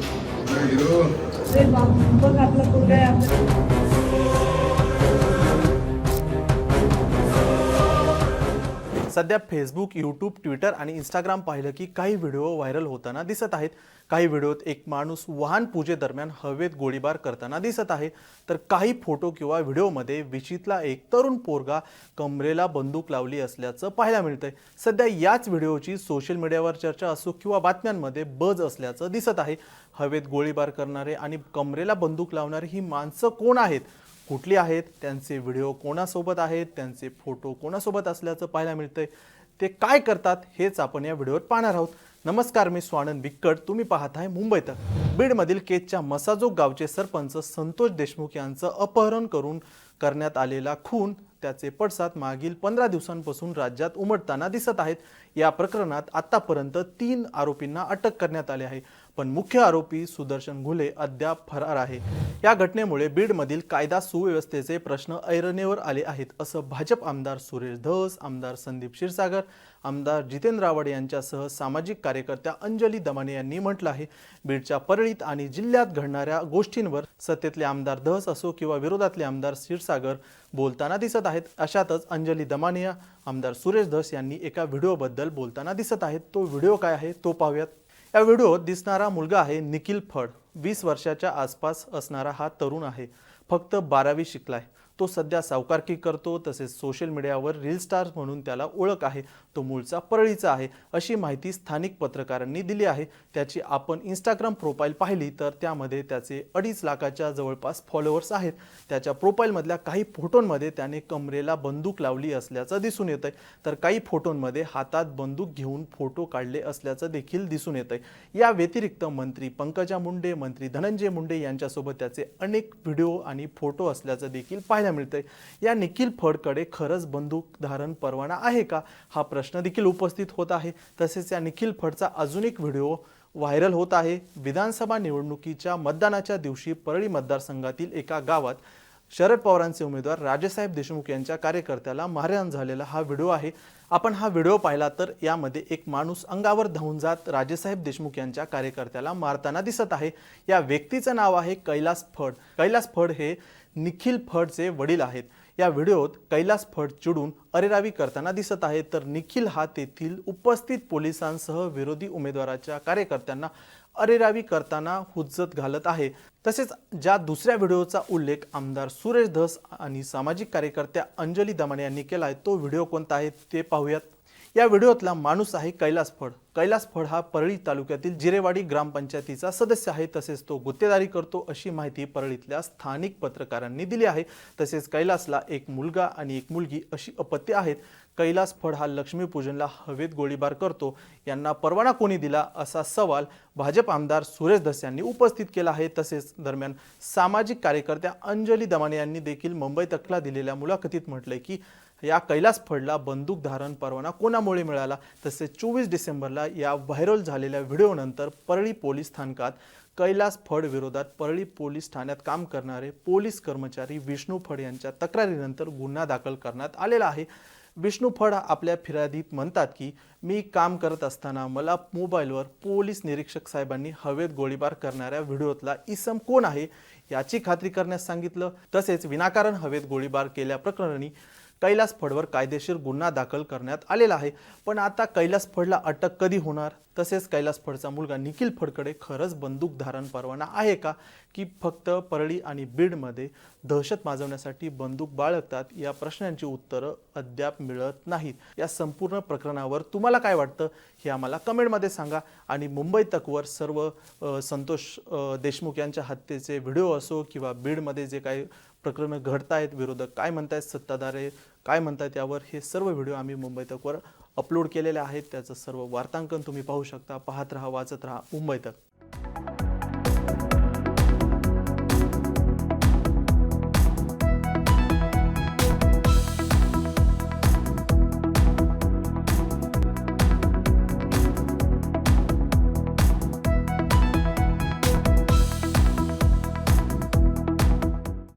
Hero अरे बाप बघ आपला पोरगा सध्या फेसबुक यूट्यूब ट्विटर आणि इंस्टाग्राम पाहिलं की काही व्हिडिओ व्हायरल होताना दिसत आहेत. काही व्हिडिओत एक माणूस वाहन पूजेदरम्यान हवेत गोळीबार करताना दिसत आहे. तर काही फोटो किंवा व्हिडिओमध्ये विचितला एक तरुण पोरगा कमरेला बंदूक लावली असल्याचं पाहायला मिळतंय. सध्या याच व्हिडिओची सोशल मीडियावर चर्चा असो किंवा बातम्यांमध्ये बज असल्याचं दिसत आहे. हवेत गोळीबार करणारे आणि कमरेला बंदूक लावणारे ही माणसं कोण आहेत? कुठली आहेत त्यांचे व्हिडिओ कोणासोबत आहेत त्यांचे फोटो कोणासोबत असल्याचं पाहायला मिळतंय ते काय करतात हेच आपण या व्हिडिओवर पाहणार आहोत. नमस्कार मी स्वानंद बिक्कट तुम्ही पाहत आहे मुंबई बीडमधील केजच्या मसाजोग गावचे सरपंच संतोष देशमुख यांचं अपहरण करून करण्यात आलेला खून त्याचे पडसाद मागील पंधरा दिवसांपासून राज्यात उमटताना दिसत आहेत. या प्रकरणात आतापर्यंत तीन आरोपींना अटक करण्यात आली आहे. पण मुख्य आरोपी सुदर्शन घुले अद्याप फरार आहे. या घटनेमुळे बीडमधील कायदा सुव्यवस्थेचे प्रश्न ऐरणीवर आले आहेत असं भाजप आमदार सुरेश धस आमदार संदीप क्षीरसागर आमदार जितेंद्र आव्हाड यांच्यासह सामाजिक कार्यकर्त्या अंजली दमाने यांनी म्हटलं आहे. बीडच्या परळीत आणि जिल्ह्यात घडणाऱ्या गोष्टींवर सत्तेतले आमदार धस असो किंवा विरोधातले आमदार क्षीरसागर बोलताना दिसत आहेत. अशातच अंजली दमानिया आमदार सुरेश धस यांनी एका व्हिडिओबद्दल बोलताना दिसत आहेत. तो व्हिडिओ काय आहे तो पाहूयात. या व्हिडिओत दिसणारा मुलगा आहे निखिल फड. वीस वर्षाच्या आसपास असणारा हा तरुण आहे. फक्त बारावी शिकलाय. तो सध्या सावकारकी करतो तसेच सोशल मीडियावर रील स्टार म्हणून त्याला ओळख आहे. तो मूळचा परळीचा आहे अशी माहिती स्थानिक पत्रकारांनी दिली आहे. त्याची आपण इंस्टाग्राम प्रोफाईल पाहिली तर त्यामध्ये त्याचे अडीच लाखाच्या जवळपास फॉलोअर्स आहेत. त्याच्या प्रोफाईलमधल्या काही फोटोंमध्ये त्याने कमरेला बंदूक लावली असल्याचं दिसून येत आहे तर काही फोटोंमध्ये हातात बंदूक घेऊन फोटो काढले असल्याचं देखील दिसून येत आहे या व्यतिरिक्त मंत्री पंकजा मुंडे मंत्री धनंजय मुंडे यांच्यासोबत त्याचे अनेक व्हिडिओ आणि फोटो असल्याचं देखील पाहायला मिळतंय. या निखिल फडकडे खरंच बंदूक धारण परवाना आहे का? हा प्रश्न देखील उपस्थित होत आहे. तसेच या निखिल फडचा अजून एक व्हिडिओ व्हायरल होत आहे. विधानसभा निवडणुकीच्या मतदानाच्या दिवशी परळी मतदारसंघातील एका गावात शरद पवारांचे उमेदवार राजेसाहेब देशमुख यांच्या कार्यकर्त्याला मारहाण झालेला हा व्हिडिओ आहे. आपण हा व्हिडिओ पाहिला तर यामध्ये एक माणूस अंगावर धावून जात राजेसाहेब देशमुख यांच्या कार्यकर्त्याला मारताना दिसत आहे. या व्यक्तीचं नाव आहे कैलास फड. कैलास फड हे निखिल फडचे वडील आहेत. या व्हिडिओत कैलास फड चिडून अरेरावी करताना दिसत आहे तर निखिल हा तेथील उपस्थित पोलिसांसह विरोधी उमेदवाराच्या कार्यकर्त्यांना अरेरावी करताना हुज्जत घालत आहे. तसेच ज्या दुसऱ्या व्हिडिओचा उल्लेख आमदार सुरेश धस आणि सामाजिक कार्यकर्त्या अंजली दमाने यांनी केला आहे तो व्हिडिओ कोणता आहे ते पाहूयात. या व्हिडिओतला माणूस आहे कैलास फड. कैलास फड हा परळी तालुक्यातील जिरेवाडी ग्रामपंचायतीचा सदस्य आहे. तसेच तो गुत्तेदारी करतो अशी माहिती परळीतल्या स्थानिक पत्रकारांनी दिली आहे. तसेच कैलासला एक मुलगा आणि एक मुलगी अशी अपत्य आहेत. कैलास फड हा लक्ष्मीपूजनला हवेत गोळीबार करतो. यांना परवाना कोणी दिला असा सवाल भाजप आमदार सुरेश धस यांनी उपस्थित केला आहे. तसेच दरम्यान सामाजिक कार्यकर्त्या अंजली दमाने यांनी देखील मुंबई तकला दिलेल्या मुलाखतीत म्हटलंय की या कैलास फडला बंदूक धारण परवाना कोणामुळे मिळाला? तसेच चोवीस डिसेंबरला या व्हायरल झालेल्या व्हिडिओनंतर परळी पोलीस स्थानकात कैलास फड विरोधात परळी पोलीस ठाण्यात काम करणारे पोलीस कर्मचारी विष्णू फड यांच्या तक्रारीनंतर गुन्हा दाखल करण्यात आलेला आहे. विष्णू फड आपल्या फिर्यादीत म्हणतात की मी काम करत असताना मला मोबाईलवर पोलीस निरीक्षक साहेबांनी हवेत गोळीबार करणाऱ्या व्हिडिओतला इसम कोण आहे? याची खात्री करण्यास सांगितलं. तसेच विनाकारण हवेत गोळीबार केल्याप्रकरणी कैलास फडवर कायदेशीर गुन्हा दाखल करण्यात आलेला आहे. पण आता कैलास फडला अटक कधी होणार? तसेच कैलास फडचा मुलगा निखिल फडकडे खरंच बंदूकधारण परवाना आहे का? की फक्त परळी आणि बीडमध्ये दहशत माजवण्यासाठी बंदूक बाळगतात? या प्रश्नांची उत्तरं अद्याप मिळत नाहीत. या संपूर्ण प्रकरणावर तुम्हाला काय वाटतं? हे आम्हाला कमेंटमध्ये सांगा. आणि मुंबई तकवर सर्व संतोष देशमुख यांच्या हत्येचे व्हिडिओ असो किंवा बीडमध्ये जे काही प्रकरणं घडत आहेत विरोधक काय म्हणतायत? सत्ताधारे काय म्हणतात यावर हे सर्व व्हिडिओ आम्ही मुंबई तकवर अपलोड केलेले आहेत. त्याचं सर्व वार्तांकन तुम्ही पाहू शकता पाहत राहा वाचत राहा. मुंबई तक